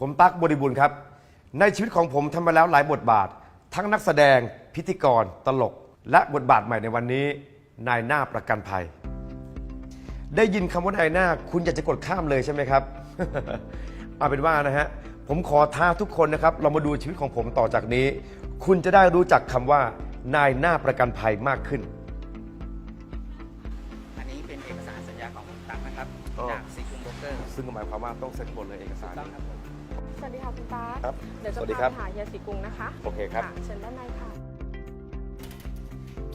ผมตั๊กบริบูรณ์ครับ ในชีวิตของผมทำมาแล้วหลายบทบาท ทั้งนักแสดงพิธีกร ตลก และบทบาทใหม่ในวันนี้ นายหน้าประกันภัย ได้ยินคำว่านายหน้า คุณอยากจะกดข้ามเลยใช่ไหมครับ เอาเป็นว่านะฮะ ผมขอท้าทุกคนนะครับ เรามาดูชีวิตของผมต่อจากนี้ คุณจะได้รู้จักคำว่า นายหน้าประกันภัยมากขึ้น อันนี้เป็นเอกสารสัญญาของคุณตั๊กนะครับ อ๋อ จากซีคุมโบรกเกอร์ซึ่งหมายความว่าต้องเซ็นหมดเลยเอกสารต้องครับผม สวัสดีค่ะคุณตาครับเดี๋ยวจะสวัสดีพาครับไปหาเฮียสีกรุงนะคะโอเคครับะเชิญด้านในค่ะ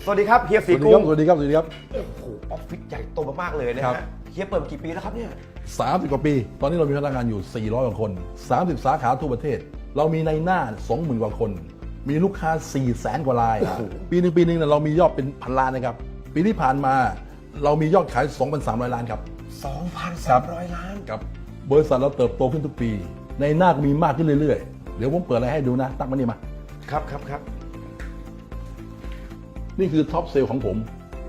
สวัสดีครับเฮียสสีวัสดีกุ้ครับงสวัสดีครับสวัสดีครับโอ้โหออฟฟิศใหญ่โตมากๆเลยนะครัฮะบเฮียเปิดมากี่ปีแล้วครับเนี่ย30 กว่าปี ตอนนี้เรามีพนักงานอยู่ 400 กว่าคน 30 สาขาทั่วประเทศ เรามีในหน้า 20,000 กว่าคน มีลูกค้า4แสนกว่าราย ปีหนึ่งปีหนึ่งเนี่ยเรามียอดเป็นพันล้านนะครับ ปีที่ผ่านมาเรามียอดขาย 2,300 ล้านครับ 2,300 ล้าน ครับ บริษัทเราเติบโตขึ้นทุกปี ในหน้าก็มีมากขึ้นเรื่อยๆ เดี๋ยวผมเปิดอะไรให้ดูนะ ตั้งมานี่มา ครับครับครับ นี่คือท็อปเซลล์ของผม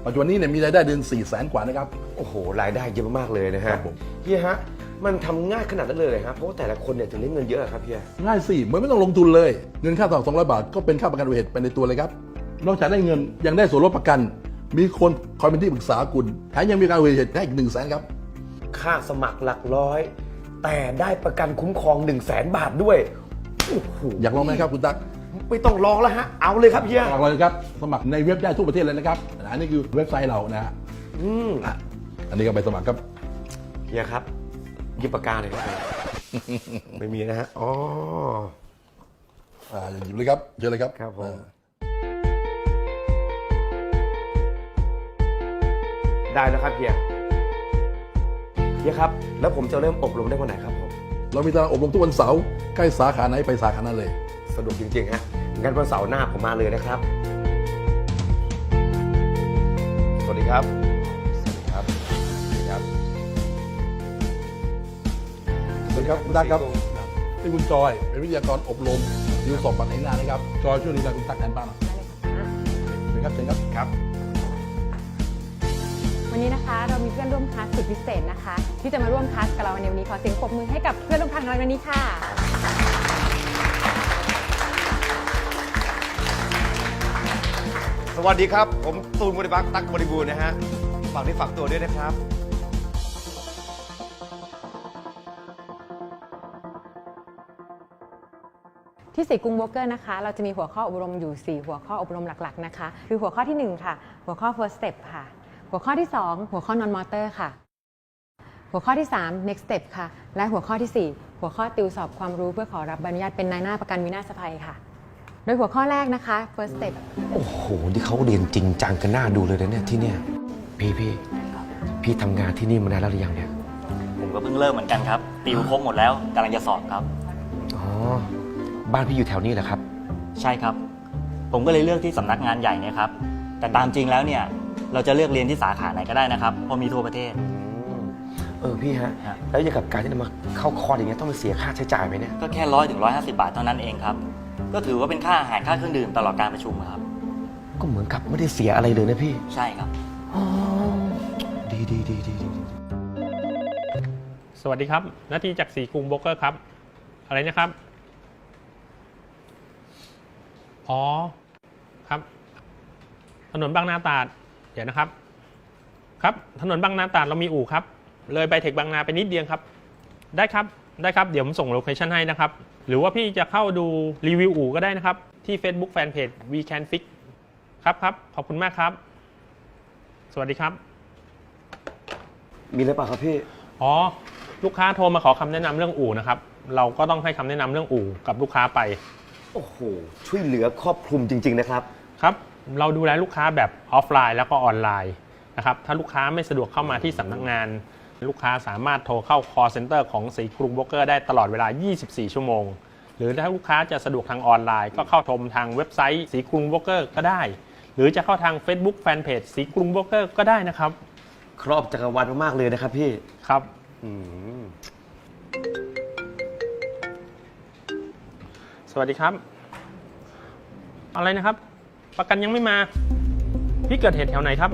ปัจจุบันนี้เนี่ยมีรายได้เดือน4แสนกว่านะครับ โอ้โห รายได้เยอะมากๆเลยนะฮะครับผม เฮียฮะ มันทำง่ายขนาดนั้นเลยเหรอฮะ เพราะว่าแต่ละคนเนี่ยถึงได้เงินเยอะครับเฮีย ง่ายสิเหมือนไม่ต้องลงทุนเลย เงินค่าต่อ200 บาท ก็เป็นค่าประกันอุบัติเหตุไปในตัวเลยครับ นอกจากได้เงินยังได้ส่วนลดประกัน มีคนคอยเป็นที่ปรึกษาคุณแถมยังมีการอุบัติเหตุให้อีกหนึ่งแสนครับ ค่าสมัครหลักร้อย แต่ได้ประกันคุ้มครอง 1 0 0 0 0แสนบาทด้วยโอ้โหอยากลองไหมครับคุณตั๊กไม่ต้องรองแล้วฮะ เอาเลยครับเฮีย ลองเลยครับสมัครในเว็บได้ทั่วประเทศเลยนะครับอันนี้คือเว็บไซต์เรานะฮะอืมอะอันนี้ก็ไปสมัครครับ เฮียครับหยิบปากกาเลยครับ ไม่มีนะฮะ อ๋อ อ่าหยิบเลยครับเชิญเลยครับครับผม อ่าได้แล้วครับเฮีย เฮียครับ แล้วผมจะเริ่มอบรมได้วันไหนครับผมเรามีตารางอบรมทุกวันเสาร์ใกล้สาขาไหนไปสาขานั้นเลย สะดวกจริงๆฮะงั้นวันเสาร์หน้าผมมาเลยนะครับ สวัสดีครับ สวัสดีครับ สวัสดีครับสวัสดีครับคุณตั๊กครับนี่คุณจอย เป็นวิทยากรอบรมดิวสอบปัตในหน้านะครับ จอยช่วยดูแลคุณตั๊กแทนป้าหน่อยเชิญครับเชิญครับครับ วันนี้นะคะเรามีเพื่อนร่วมคลาสสุดพิเศษนะคะ ที่จะมาร่วมคลาสกับเราในวันนี้ขอเสียงปรบมือให้กับเพื่อนร่วมคลาสของเราในวันนี้ค่ะ สวัสดีครับ ผมตูนบริบักษ์ตั๊กบริบูรณ์นะฮะฝากที่ฝากตัวด้วยนะครับ ที่สีกรุงโบรกเกอร์นะคะ เราจะมีหัวข้ออบรมอยู่ 4 หัวข้ออบรมหลักๆนะคะ คือหัวข้อทีหนึ่1 ค่ะ หัวข้อ first step ค่ะ หัวข้อที่ 2 หัวข้อ non motor ค่ะ หัวข้อที่ 3 next step ค่ะ และหัวข้อทีสี่ 4 หัวข้อติวสอบความรู้เพื่อขอรับใบอนุญาตเป็นนายหน้าประกันวินาศภัยค่ะ โดยหัวข้อแรกนะคะ first step โอ้โหที่เขาเรียนจริงจังกันน่าดูเลยนะเนี่ยที่เนี่ยพี่พี่พี่ทำงานที่นี่มานานแล้วหรือยังเนี่ยผมก็เพิ่งเริ่มเหมือนกันครับ ติวครบหมดแล้วกำลังจะสอบครับ อ๋อบ้านพี่อยู่แถวนี้เหรอครับ ใช่ครับ ผมก็เลยเลือกที่สำนักงานใหญ่เนี่ยครับแต่ตามจริงแล้วเนี่ย เราจะเลือกเรียนที่สาขาไหนก็ได้นะครับเพราะมีทั่วประเทศเออพี่ฮะ ฮะ แล้วอย่างกับการที่จะมาเข้าคอร์สอย่างเงี้ยต้องไปเสียค่าใช้จ่ายไหมเนี่ยก็แค่ร้อยถึงร้อยห้าสิบาทเท่านั้นเองครับก็ถือว่าเป็นค่าอาหารค่าเครื่องดื่มตลอดการประชุมครับก็เหมือนกับไม่ได้เสียอะไรเลยนะพี่ ใช่ครับอ๋อดีดีดีดีดีสวัสดีครับหนาทีจากสีกรุงโบรกเกอร์ครับ อะไรนะครับ อ๋อ ครับ ถนนบางนาตราด เดี๋ยวนะครับ ครับถนนบางนาตราดเรามีอู่ครับ เลยไปเทคบางนาไปนิดเดียวครับ ได้ครับได้ครับเดี๋ยวผมส่งโลเคชั่นให้นะครับ หรือว่าพี่จะเข้าดูรีวิวอู่ก็ได้นะครับ ที่ Facebook Fanpage We Can Fix ครับครับขอบคุณมากครับ สวัสดีครับ มีอะไรเปล่าครับพี่ อ๋อ ลูกค้าโทรมาขอคำแนะนำเรื่องอู่นะครับ เราก็ต้องให้คำแนะนำเรื่องอู่กับลูกค้าไปโอ้โห ช่วยเหลือครอบคลุมจริง ๆ นะครับ ครับ เราดูแลลูกค้าแบบออฟไลน์แล้วก็ออนไลน์นะครับถ้าลูกค้าไม่สะดวกเข้ามาที่สำนักงาน ลูกค้าสามารถโทรเข้า call center ของสีกรุงโบรกเกอร์ได้ตลอดเวลา 24 ชั่วโมง หรือถ้าลูกค้าจะสะดวกทางออนไลน์ ก็เข้าชมทางเว็บไซต์สีกรุงโบรกเกอร์ก็ได้ หรือจะเข้าทาง Facebook Fanpage สีกรุงโบรกเกอร์ก็ได้นะครับ ครอบจักรวาลมากๆเลยนะครับพี่ครับ อืมสวัสดีครับ อะไรนะครับ ประกันยังไม่มา พี่เกิดเหตุแถวไหนครับ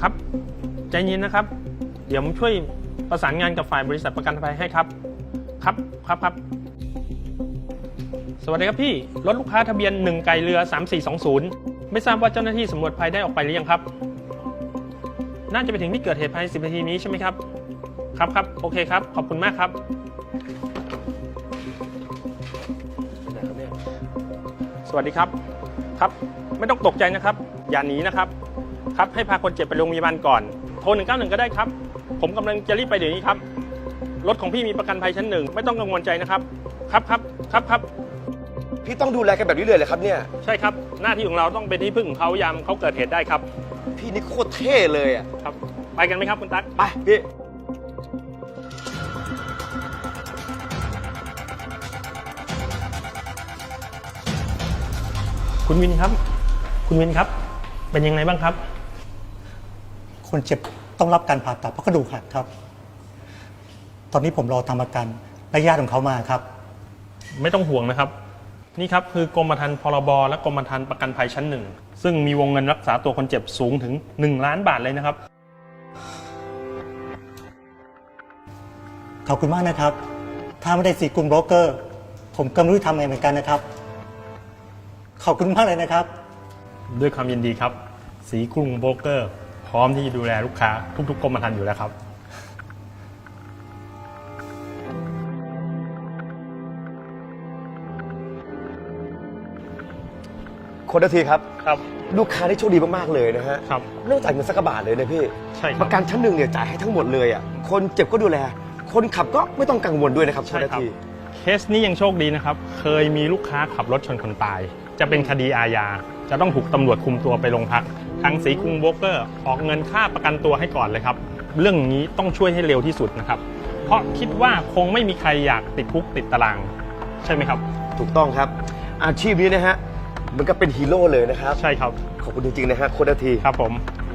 ครับ ใจเย็นนะครับ เดี๋ยวผมช่วยประสานงานกับฝ่ายบริษัทประกันภัยให้ครับ ครับครับครับ สวัสดีครับพี่ รถลูกค้าทะเบียน1ไก่เรือ 3420 ไม่ทราบว่าเจ้าหน้าที่สำรวจภัยได้ออกไปหรือยังครับ น่าจะไปถึงที่เกิดเหตุภายใน10นาทีนี้ใช่ไหมครับ ครับครับโอเคครับ ขอบคุณมากครับสวัสดีครับ ครับ ไม่ต้องตกใจนะครับ อย่าหนีนะครับ ครับให้พาคนเจ็บไปโรงพยาบาลก่อน โทร 191 ก็ได้ครับ ผมกำลังจะรีบไปเดี๋ยวนี้ครับ รถของพี่มีประกันภัยชั้นหนึ่งไม่ต้องกังวลใจนะครับ ครับครับครับครับพี่ต้องดูแลกันแบบนี้เลยเหรอครับเนี่ย ใช่ครับ หน้าที่ของเราต้องเป็นที่พึ่งของเขายามเขาเกิดเหตุได้ครับ พี่นี่โคตรเท่เลยอะครับ ไปกันไหมครับคุณตั๊กไปพี่ คุณวินครับ คุณวินครับ เป็นยังไงบ้างครับ คนเจ็บต้องรับการผ่าตัดเพราะกระดูกหักครับ ตอนนี้ผมรอทำประกันและญาติของเขามาครับ ไม่ต้องห่วงนะครับ นี่ครับคือกรมธรรม์พรบและกรมธรรม์ประกันภัยชั้นหนึ่งซึ่งมีวงเงินรักษาตัวคนเจ็บสูงถึง 1 ล้านบาทเลยนะครับ ขอบคุณมากนะครับ ถ้าไม่ได้สีกรุงโบรกเกอร์ ผมก็ไม่รู้ทำไงเหมือนกันนะครับ ขอบคุณมากเลยนะครับ ด้วยความยินดีครับ สีกรุงโบรกเกอร์ พร้อมที่จะดูแลลูกค้าทุกๆกรมธรรม์อยู่แล้วครับ คนละทีครับ ครับ ลูกค้าที่โชคดีมากๆเลยนะฮะครับ ไม่ต้องจ่ายเงินสักกระบาทเลยนะพี่ใช่คปรับระกันชั้นหนึ่งเนี่ยจ่ายให้ทั้งหมดเลยอะคนเจ็บก็ดูแล คนขับก็ไม่ต้องกังวลด้วยนะครับใช่ณนาครับที เคสนี้ยังโชคดีนะครับ เคยมีลูกค้าขับรถชนคนตาย จะเป็นคดีอาญา จะต้องถูกตำรวจคุมตัวไปโรงพัก ทางสีกรุงโบรกเกอร์ออกเงินค่าประกันตัวให้ก่อนเลยครับ เรื่องนี้ต้องช่วยให้เร็วที่สุดนะครับ เพราะคิดว่าคงไม่มีใครอยากติดคุกติดตาราง ใช่ไหมครับ ถูกต้องครับ อาชีพนี้นะฮะเหมันก็เป็นฮีโร่เลยนะครับ ใช่ครับ ขอบคุณจริงๆนะฮะคนละทีครับผม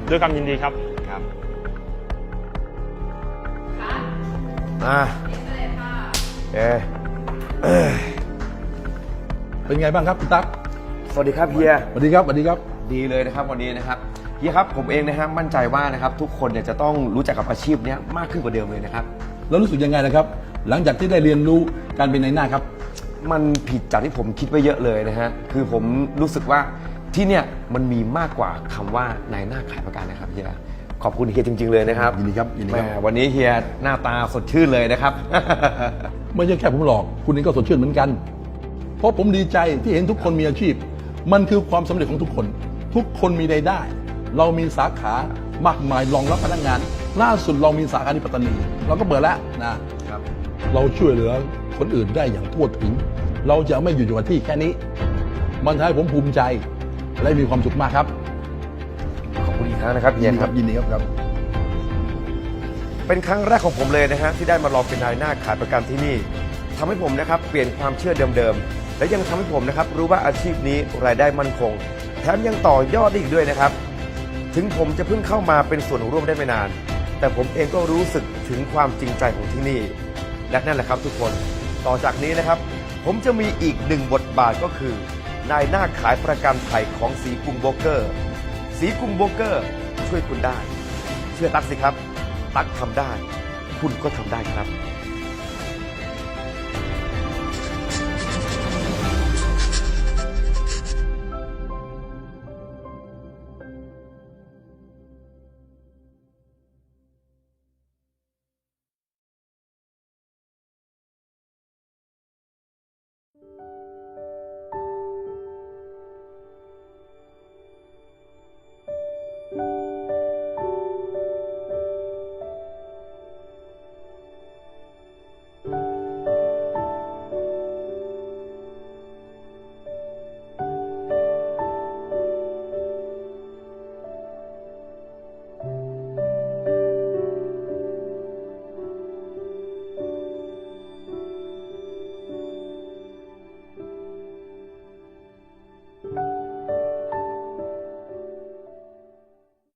ด้วยความยินดีครับครับอ่าเอ๊ะเป็นไงบ้างครับคุณตั๊ก สวัสดีครับเฮีย สวัสดีครับสวัสดีครับ ดีเลยนะครับวันนี้นะครับเฮียครับผมเองนะฮะมั่นใจว่านะครับทุกคนเนี่ยจะต้องรู้จักกับอาชีพเนี้ยมากขึ้นกว่าเดิมเลยนะครับ แล้วรู้สึกยังไงนะครับ หลังจากที่ได้เรียนรู้การเป็นนายหน้าครับ มันผิดจากที่ผมคิดไว้เยอะเลยนะฮะคือผมรู้สึกว่าที่เนี่ยมันมีมากกว่าคำว่านายหน้าขายประกันนะครับเฮียขอบคุณเฮียจริง ๆเลยนะครับยินดีครับยินดีครับแหมวันนี้เฮียหน้าตาสดชื่นเลยนะครับไม่ใช่แค่ผมหรอกคุณเองก็สดชื่นเหมือนกัน เพราะผมดีใจที่เห็นทุกคนมีอาชีพ มันคือความสำเร็จของทุกคน ทุกคนมีรายได้ เรามีสาขามากมายรองรับพนักงาน ล่าสุดเรามีสาขาที่ปัตตานีเราก็เปิดแล้วนะครับ เราช่วยเหลือคนอื่นได้อย่างทั่วถึง เราจะไม่อยู่อยู่กับที่แค่นี้ มันทำให้ผมภูมิใจและมีความสุขมากครับขอบคุณอีกครั้งนะครับเฮียครับยินดีครับครับเป็นครั้งแรกของผมเลยนะฮะที่ได้มาลองเป็นนายหน้าขายประกันที่นี่ทำให้ผมนะครับเปลี่ยนความเชื่อเดิมๆ และยังทำให้ผมนะครับรู้ว่าอาชีพนี้รายได้มั่นคง แถมยังต่อยอดได้อีกด้วยนะครับ ถึงผมจะเพิ่งเข้ามาเป็นส่วนร่วมได้ไม่นาน แต่ผมเองก็รู้สึกถึงความจริงใจของที่นี่ และนั่นแหละครับทุกคน ต่อจากนี้นะครับ ผมจะมีอีกหนึ่งบทบาทก็คือ นายหน้าขายประกันภัยของสีกรุงโบเกอร์ สีกรุงโบเกอร์ ช่วยคุณได้ เชื่อตั๊กสิครับ ตั๊กทำได้ คุณก็ทำได้ครับ